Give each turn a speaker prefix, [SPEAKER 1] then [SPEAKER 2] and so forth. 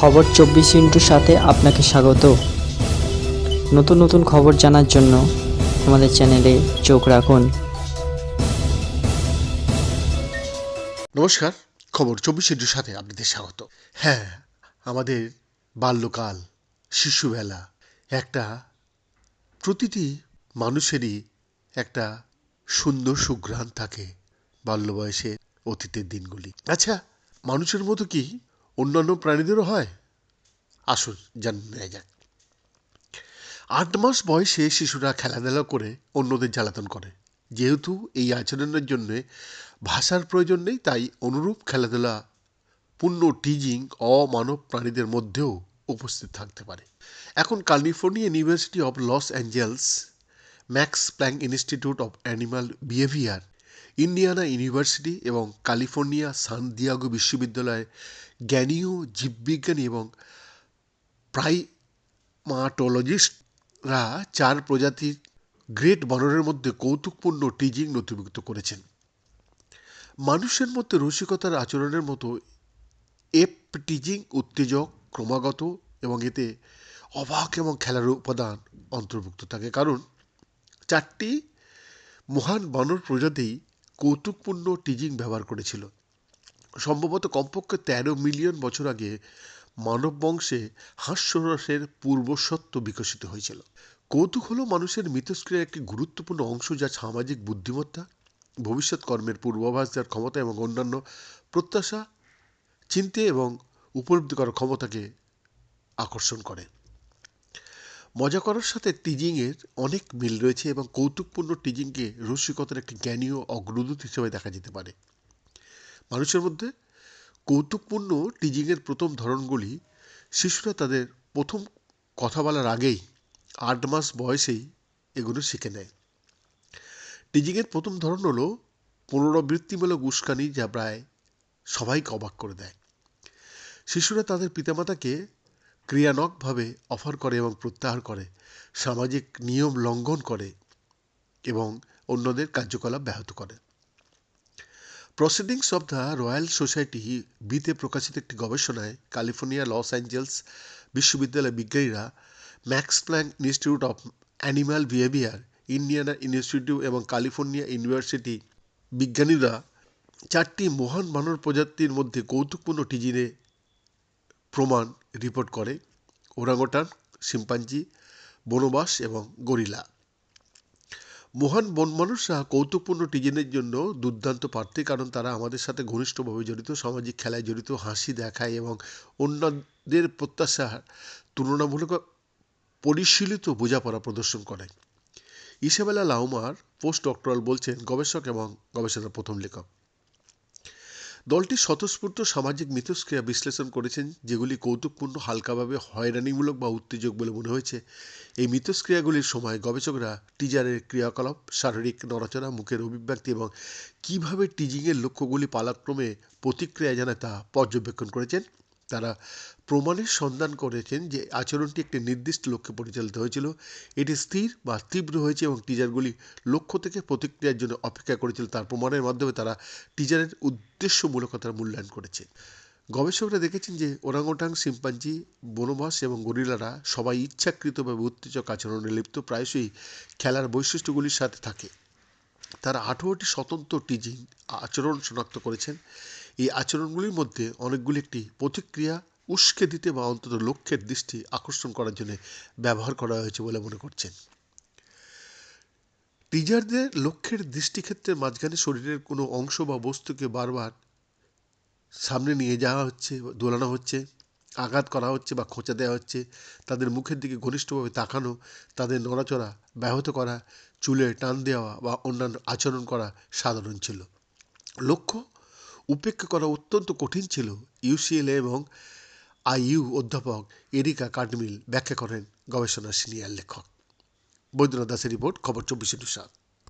[SPEAKER 1] খবর চব্বিশ ইন্টুর সাথে আপনাকে স্বাগত। নতুন নতুন খবর জানার জন্য আমাদের চ্যানেলে চোখ রাখুন।
[SPEAKER 2] নমস্কার, খবর চব্বিশ ইন্টুর সাথে আপনাদের স্বাগত। হ্যাঁ আমাদের বাল্যকাল, শিশুবেলা একটা প্রতিটি মানুষেরই একটা সুন্দর সুঘ্রাণ থাকে বাল্য বয়সে অতীতের দিনগুলি। আচ্ছা মানুষের মতো কি অন্যান্য প্রাণীদেরও হয়। আসুন জান নেওয়া যাক। আট মাস বয়সে শিশুরা খেলাধুলা করে অন্যদের জ্বালাতন করে। যেহেতু এই আচরণের জন্য ভাষার প্রয়োজন নেই, তাই অনুরূপ খেলাধুলা, পূর্ণ টিজিং অমানব প্রাণীদের মধ্যেও উপস্থিত থাকতে পারে। এখন California university of Los Angeles, Max Planck Institute of Animal Behaviour Indiana University এবং ক্যালিফোর্নিয়া সান দিয়াগো বিশ্ববিদ্যালয়ের জ্ঞানীয় জীববিজ্ঞানী এবং প্রাইমাটোলজিস্টরা চার প্রজাতির গ্রেট বানরের মধ্যে কৌতুকপূর্ণ টিজিং নথিভুক্ত করেছেন। মানুষের মধ্যে রসিকতার আচরণের মতো এপ টিজিং উত্তেজক, ক্রমাগত এবং এতে অবাক এবং খেলার উপাদান অন্তর্ভুক্ত থাকে। কারণ চারটি মহান বানর প্রজাতি কৌতুকপূর্ণ টিজিং ব্যবহার করেছিল। সম্ভবত কমপক্ষে তেরো মিলিয়ন বছর আগে মানব বংশে হাস্যরসের পূর্বসত্ত্ব বিকশিত হয়েছিল। কৌতুক হলো মানুষের মিথস্ক্রিয়ার একটি গুরুত্বপূর্ণ অংশ যা সামাজিক বুদ্ধিমত্তা, ভবিষ্যৎ কর্মের পূর্বাভাস দেওয়ার ক্ষমতা এবং অন্যান্য প্রত্যাশা, চিনতে এবং উপলব্ধি করার ক্ষমতাকে আকর্ষণ করে। মজা করার সাথে টিজিংয়ের অনেক মিল রয়েছে এবং কৌতুকপূর্ণ টিজিংকে রসিকতার একটি জ্ঞানীয় অগ্রদূত হিসেবে দেখা যেতে পারে। মানুষের মধ্যে কৌতুকপূর্ণ টিজিংয়ের প্রথম ধরনগুলি শিশুরা তাদের প্রথম কথা বলার আগেই আট মাস বয়সেই এগুলো শিখে নেয়। টিজিংয়ের প্রথম ধরন হলো পুনরাবৃত্তিমূলক উস্কানি যা প্রায় সবাইকে অবাক করে দেয়। শিশুরা তাদের পিতামাতাকে ক্রিয়ানকভাবে অফার করে এবং প্রত্যাহার করে, সামাজিক নিয়ম লঙ্ঘন করে এবং অন্যদের কার্যকলাপ ব্যাহত করে। Proceedings of the Royal Society বিতে প্রকাশিত একটি গবেষণায় ক্যালিফোর্নিয়া লস অ্যাঞ্জেলস বিশ্ববিদ্যালয়ের বিজ্ঞানীরা Max Planck Institute of Animal Behaviour Indiana Institute এবং ক্যালিফোর্নিয়া ইউনিভার্সিটি বিজ্ঞানীরা চারটি মহান বানর প্রজাতির মধ্যে কৌতুকপূর্ণ টিজিনে প্রমাণ রিপোর্ট করে ওরাঙ্গটান শিম্পাঞ্জি, বনবাস এবং গরিলা। মহান বন মানুষরা কৌতুকপূর্ণ টিজেনের জন্য দুর্দান্ত প্রার্থী কারণ তারা আমাদের সাথে ঘনিষ্ঠভাবে জড়িত, সামাজিক খেলায় জড়িত, হাসি দেখায় এবং অন্যদের প্রত্যাশা তুলনামূলক পরিশীলিত বোঝাপড়া প্রদর্শন করে। ইসাবেলা লাউমার পোস্ট ডক্টরাল বলছেন গবেষক এবং গবেষণার প্রথম লেখক। দলটি স্বতঃস্ফূর্ত সামাজিক মিথস্ক্রিয়া বিশ্লেষণ করেছেন, যেগুলি কৌতুকপূর্ণ, হালকাভাবে হয়রানিমূলক বা উত্তেজক বলে মনে হয়েছে। এই মিথস্ক্রিয়াগুলির সময় গবেষকরা টিজারের ক্রিয়াকলাপ, শারীরিক নড়াচড়া, মুখের অভিব্যক্তি এবং কীভাবে টিজিংয়ের লক্ষ্যগুলি পালাক্রমে প্রতিক্রিয়া জানায় তা পর্যবেক্ষণ করেছেন। তারা প্রমাণের সন্ধান করেছেন যে আচরণটি একটি নির্দিষ্ট লক্ষ্যে পরিচালিত হয়েছিল। এটি স্থির বা তীব্র হয়েছে এবং টিজারগুলি লক্ষ্য থেকে প্রতিক্রিয়ার জন্য অপেক্ষা করেছিল। তার প্রমাণের মাধ্যমে তারা টিজারের উদ্দেশ্যমূলকতার মূল্যায়ন করেছে। গবেষকরা দেখেছেন যে ওরাংওটাং শিম্পাঞ্জি, বনবাস এবং গরিলারা সবাই ইচ্ছাকৃতভাবে উত্তেজক আচরণে লিপ্ত। প্রায়শই খেলার বৈশিষ্ট্যগুলির সাথে থাকে। তারা আঠেরোটি স্বতন্ত্র টিজিং আচরণ শনাক্ত করেছেন, এই আচরণগুলির মধ্যে অনেকগুলি একটি প্রতিক্রিয়া উস্কে দিতে বা অন্তত লক্ষ্যের দৃষ্টি আকর্ষণ করার জন্য ব্যবহার করা হয়েছে বলে মনে করছেন। টিজারদের লক্ষ্যের দৃষ্টিক্ষেত্রের মাঝখানে শরীরের কোনো অংশ বা বস্তুকে বারবার সামনে নিয়ে যাওয়া হচ্ছে, দোলানো হচ্ছে। আঘাত করা হচ্ছে বা খোঁচা দেওয়া হচ্ছে, তাদের মুখের দিকে ঘনিষ্ঠভাবে তাকানো, তাদের নড়াচড়া, ব্যাহত করা, চুলে টান দেওয়া বা অন্যান্য আচরণ করা সাধারণ ছিল। লক্ষ্য, উপেক্ষা করা অত্যন্ত কঠিন ছিল ইউসিএলএ এবং আইইউ অধ্যাপক এরিকা কাটমিল ব্যাখ্যা করেন গবেষণার সিনিয়র লেখক। বৈদ্যনাথ দাসের রিপোর্ট, খবর চব্বিশে সাত।